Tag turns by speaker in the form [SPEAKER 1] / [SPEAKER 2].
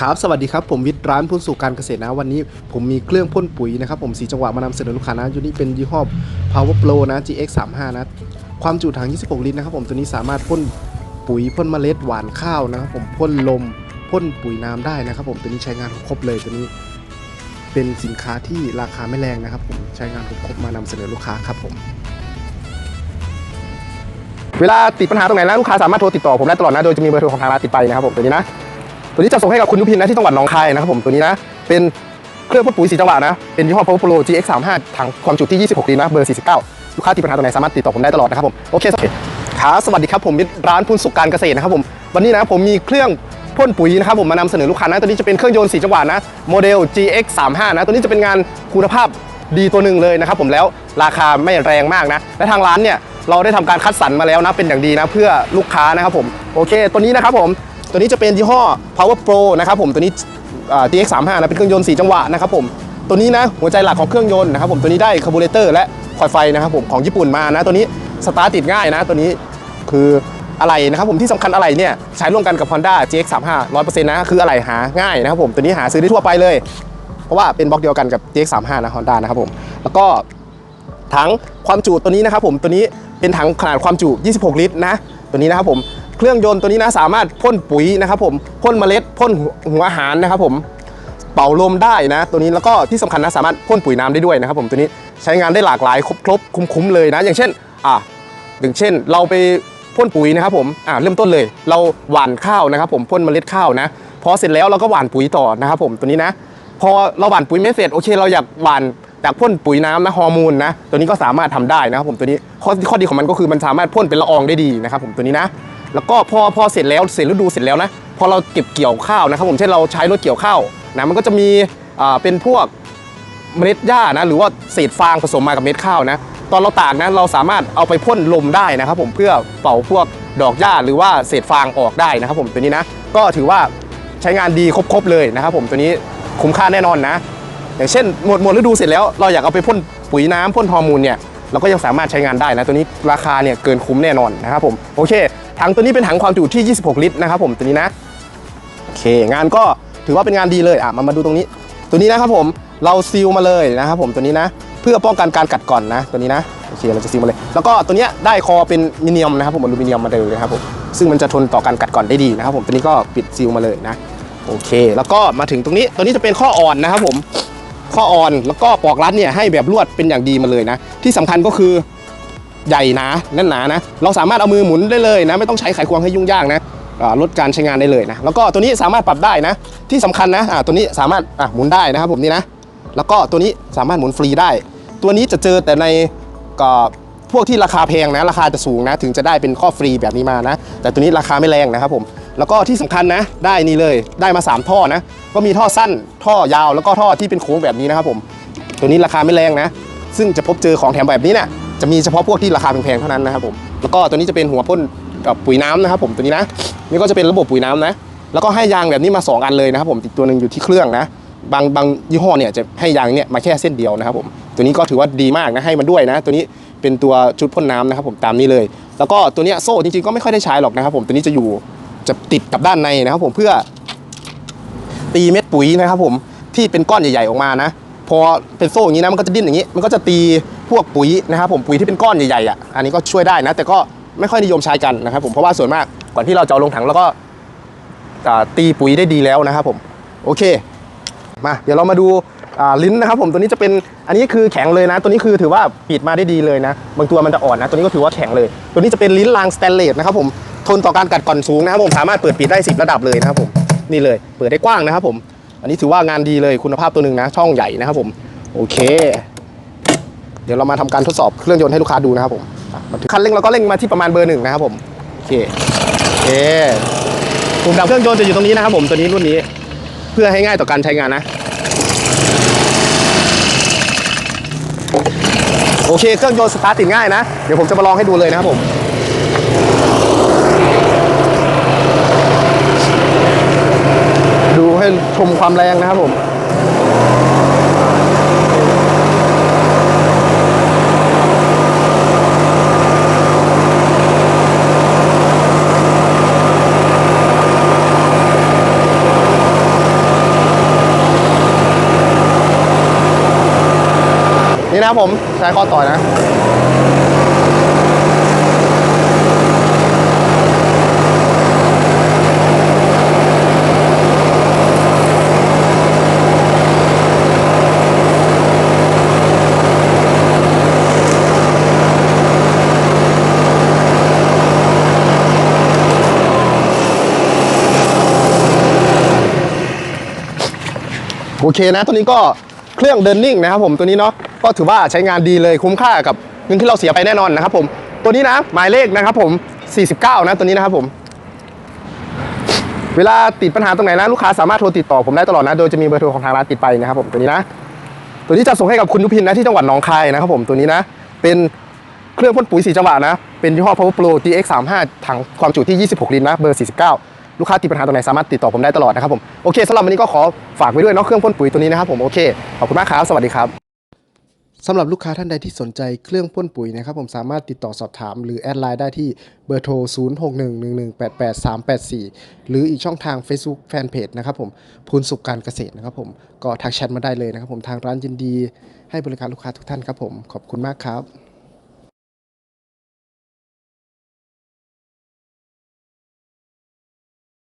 [SPEAKER 1] ครับสวัสดีครับผมวิทย์ร้านพุ่นสู่การเกษตรนะวันนี้ผมมีเครื่องพ่นปุ๋ยนะครับผมสีจังหวะมานำเสนอลูกค้านะยูนี่เป็นยี่ห้อ Power Pro นะ GX 3 5นะความจุถัง 26 ลิตรนะครับผมตัวนี้สามารถพ่นปุ๋ยพ่นเมล็ดหวานข้าวนะครับผมพ่นลมพ่นปุ๋ยน้ำได้นะครับ ผมตัวนี้ใช้งานครบเลยตัวนี้ เป็นสินค้าที่ราคาไม่แรงนะครับ ผมใช้งานครบมานำเสนอลูกค้าครับผม
[SPEAKER 2] เวลาติดปัญหาตรงไหนนะลูกค้าสามารถโทรติดต่อผมได้ตลอดนะโดยจะมีเบอร์โทรของทางร้านติดไปนะครับผมตัวนี้นะ ตัวนี้จะส่งให้กับคุณยุพินนะที่จังหวัดหนองคายนะครับผมตัวนี้นะเป็นเครื่องพ่นปุ๋ยสีจังหวะนะเป็นยี่ห้อ Power Pro GX 3 5ถังความจุที่ 26ลิตรนะเบอร์ 49 ลูกค้าติดปัญหาตรงไหนสามารถติดต่อผมได้ตลอดนะครับผมโอเคครับสวัสดีครับผมมิตรร้านพูนสุขการเกษตรนะครับผมวันนี้นะผมมีเครื่องพ่นปุ๋ยนะครับผมมานำเสนอลูกค้านะตัวนี้จะเป็นเครื่องยนต์สีจังหวะนะโมเดล GX 3 5นะตัวนี้จะเป็นงานคุณภาพดีตัวหนึ่งเลยนะครับผมแล้วราคาไม่แรงมากนะ และทางร้านเนี่ยเราได้ทำการคัดสรรมาแล้วนะเป็นอย่างดีนะเพื่อลูกค้านะครับผมโอเค ตัวนี้นะครับผม ตัวนี้จะเป็นยี่ห้อ Power Pro นะครับผมตัวนี้อ่า GX 3 5 นะเป็นเครื่องยนต์สีจังหวะนะครับผมตัวนี้นะหัวใจหลักของเครื่องยนต์นะครับผมตัวนี้ได้คาร์บูเรเตอร์และคอยไฟนะครับผมของญี่ปุ่นมานะตัวนี้สตาร์ติดง่ายนะตัวนี้คืออะไรนะครับผมที่สำคัญอะไรเนี่ยใช้ร่วมกันกับ Honda GX 3 5 100%นะคืออะไรหาง่ายนะครับผมตัวนี้หาซื้อได้ทั่วไปเลย เพราะว่าเป็นบล็อกเดียวกันกับ GX 3 5 นะ Honda นะครับผมแล้วก็ถังความจุตัวนี้นะครับผมตัวนี้เป็นถังขนาดความจุ 26 ลิตรนะตัวนี้นะครับผม เครื่องยนต์ตัวนี้นะสามารถพ่นปุ๋ยนะครับผมพ่นเมล็ดพ่นหัวอาหารนะครับผมเป่าลมได้นะ ตัวนี้แล้วก็ที่สำคัญนะสามารถพ่นปุ๋ยน้ำได้ด้วยนะครับผมตัวนี้ใช้งานได้หลากหลายครบครบคุ้มๆเลยนะ อย่างเช่นอะอย่างเช่น เราไปพ่นปุ๋ยนะครับผมอะเริ่มต้นเลย เราหว่านข้าวนะครับ ผมพ่นเมล็ดข้าวนะพอเสร็จแล้วเราก็หว่านปุ๋ยต่อนะครับผมตัวนี้นะ พอเราหว่านปุ๋ยไม่เสร็จโอเค เราอยากหว่านอยากพ่นปุ๋ยน้ำนะฮอร์โมนนะตัวนี้ก็สามารถทำได้นะครับผมตัวนี้ข้อข้อดีของมันก็คือมันสามารถพ่นเป็นละอองได้ดีนะครับผมตัวนี้นะ แล้วก็พอพอเสร็จแล้วเสร็จฤดูเสร็จแล้วนะพอเราเก็บเกี่ยวข้าวนะครับผมเช่นเราใช้รถเกี่ยวข้าวนะมันก็จะมีอ่าเป็นพวกเมล็ดหญ้านะหรือว่าเศษฟางผสมมากับเม็ดข้าวนะตอนเราตากนะเราสามารถเอาไปพ่นลมได้นะครับผมเพื่อเป่าพวกดอกหญ้าหรือว่าเศษฟางออกได้นะครับผมตัวนี้นะก็ถือว่าใช้งานดีครบๆเลยนะครับผมตัวนี้คุ้มค่าแน่นอนนะ อย่างเช่นหมดหมดฤดูเสร็จแล้วเราอยากเอาไปพ่นปุ๋ยน้ำพ่นฮอร์โมนเนี่ย เราก็ยังสามารถใช้งานได้นะตัวนี้ราคาเนี่ยเกินคุ้มแน่นอนนะครับผมโอเคถังตัวนี้เป็นถังความจุที่ 26 ลิตรนะครับผมตัวนี้นะโอเค งานก็ถือว่าเป็นงานดีเลยอะมามาดูตรงนี้ ตัวนี้นะครับผมเราซีลมาเลยนะครับผมตัวนี้นะ เพื่อป้องกันการกัดก่อนนะ ตัวนี้นะโอเคเราจะซีลมาเลย แล้วก็ตัวเนี้ยได้คอเป็นมิเนียมนะครับผมอลูมิเนียมมาเลยนะครับผมซึ่งมันจะทนต่อการกัดก่อนได้ดีนะครับผมตัวนี้ก็ปิดซีลมาเลยนะโอเค แล้วก็มาถึงตรงนี้ตัวนี้จะเป็นข้ออ่อนนะครับผม ข้ออ่อนแล้วก็ปอกรัดเนี่ยให้แบบลวดเป็นอย่างดีมาเลยนะ ที่สำคัญก็คือใหญ่นาแน่นหนานะ เราสามารถเอามือหมุนได้เลยนะ ไม่ต้องใช้ไขควงให้ยุ่งยากนะลดการใช้งานได้เลยนะ แล้วก็ตัวนี้สามารถปรับได้นะ ที่สำคัญนะตัวนี้สามารถหมุนได้นะครับผมนี่นะ แล้วก็ตัวนี้สามารถหมุนฟรีได้ ตัวนี้จะเจอแต่ในก็พวกที่ราคาแพงนะ ราคาจะสูงนะ ถึงจะได้เป็นข้อฟรีแบบนี้มานะ แต่ตัวนี้ราคาไม่แรงนะครับผม แล้วก็ที่สำคัญนะ ได้นี่เลยได้มา 3 ท่อนะ ก็มีท่อสั้นท่อยาวแล้วก็ท่อที่เป็นโค้งแบบนี้นะครับผม ตัวนี้ราคาไม่แรงนะ ซึ่งจะพบเจอของแถมแบบนี้เนี่ยจะมีเฉพาะพวกที่ราคาแพงๆเท่านั้นนะครับผมแล้วก็ตัวนี้จะเป็นหัวพ่นกับปุ๋ยน้ำนะครับผมตัวนี้นะนี่ก็จะเป็นระบบปุ๋ยน้ำนะ แล้วก็ให้ยางแบบนี้มา 2 อันเลยนะครับผมตัวหนึ่งอยู่ที่เครื่องนะ บางบางยี่ห้อเนี่ยจะให้ยางเนี่ยมาแค่เส้นเดียวนะครับผมตัวนี้ก็ถือว่าดีมากนะให้มาด้วยนะ ตัวนี้เป็นตัวชุดพ่นน้ำนะครับผมตามนี้เลย แล้วก็ตัวเนี้ยโซ่จริงๆก็ไม่ค่อยได้ใช้หรอกนะครับผมตัวนี้จะอยู่ จะติดกับด้านในนะครับผมเพื่อ ตีเม็ดปุ๋ยนะครับผมที่เป็นก้อนใหญ่ ๆออกมานะพอเป็นโซ่อย่างนี้นะมันก็จะดิ้นอย่างนี้ มันก็จะตีพวกปุ๋ยนะครับผมปุ๋ยที่เป็นก้อนใหญ่ๆอะอันนี้ก็ช่วยได้นะ แต่ก็ไม่ค่อยนิยมใช้กันนะครับผมเพราะว่าส่วนมากก่อนที่เราจะเอาลงถังแล้วก็ตีปุ๋ยได้ดีแล้วนะครับผมโอเคมาเดี๋ยวเรามาดูลิ้นนะครับผมตัวนี้จะเป็นอันนี้คือแข็งเลยนะ ตัวนี้คือถือว่าปิดมาได้ดีเลยนะ บางตัวมันจะอ่อนนะ ตัวนี้ก็ถือว่าแข็งเลย ตัวนี้จะเป็นลิ้นรางสแตนเลสนะครับผม ทนต่อการกัดก่อนสูงนะครับผมสามารถเปิดปิดได้ 10 ระดับเลยนะครับผมนี่เลยเปิดได้กว้างนะครับผม อันนี้ถือว่างานดีเลยคุณภาพตัวหนึ่งนะ ช่องใหญ่นะครับผม โอเค เดี๋ยวเรามาทำการทดสอบเครื่องยนต์ให้ลูกค้าดูนะครับผมคันเร่งเราก็เร่งมาที่ประมาณเบอร์หนึ่งนะครับผมโอเคโอเคปุ่มดับเครื่องยนต์จะอยู่ตรงนี้นะครับผมตัวนี้รุ่นนี้ เพื่อให้ง่ายต่อการใช้งานนะโอเค เครื่องยนต์สตาร์ทติดง่ายนะ เดี๋ยวผมจะมาลองให้ดูเลยนะครับผม ให้ชมความแรงนะครับผมนี่นะผมใช้ข้อต่อยนะ โอเคนะตัวนี้ก็เครื่องเดินนิ่งนะครับผมตัวนี้เนาะก็ถือว่าใช้งานดีเลยคุ้มค่ากับเงินที่เราเสียไปแน่นอนนะครับผมตัวนี้นะหมายเลขนะครับผม 49 นะตัวนี้นะครับผม เวลาติดปัญหาตรงไหนนะลูกค้าสามารถโทรติดต่อผมได้ตลอดนะ โดยจะมีเบอร์โทรของทางร้านติดไปนะครับผมตัวนี้นะ ตัวนี้จะส่งให้กับคุณยุพินนะที่จังหวัดหนองคายนะครับผมตัวนี้นะ เป็นเครื่องพ่นปุ๋ยสีจังหวะนะ เป็นยี่ห้อ Power Pro TX 35 ถังความจุที่ 26 ลิตรนะเบอร์ 49 ลูกค้าติดปัญหาตรงไหนสามารถติดต่อผมได้ตลอดนะครับผมโอเคสำหรับวันนี้ก็ขอฝากไว้ด้วยเนาะเครื่องพ่นปุ๋ยตัวนี้นะครับผมโอเคขอบคุณมากครับสวัสดีครับ
[SPEAKER 1] สำหรับลูกค้าท่านใดที่สนใจเครื่องพ่นปุ๋ยนะครับผมสามารถติดต่อสอบถามหรือแอดไลน์ได้ที่เบอร์โทร 0611188384 หรืออีกช่องทาง Facebook Fanpage นะครับผมพูนสุขการเกษตรนะครับผมก็ทักแชทมาได้เลยนะครับผมทางร้านยินดี ให้บริการลูกค้าทุกท่านครับผมขอบคุณมากครับ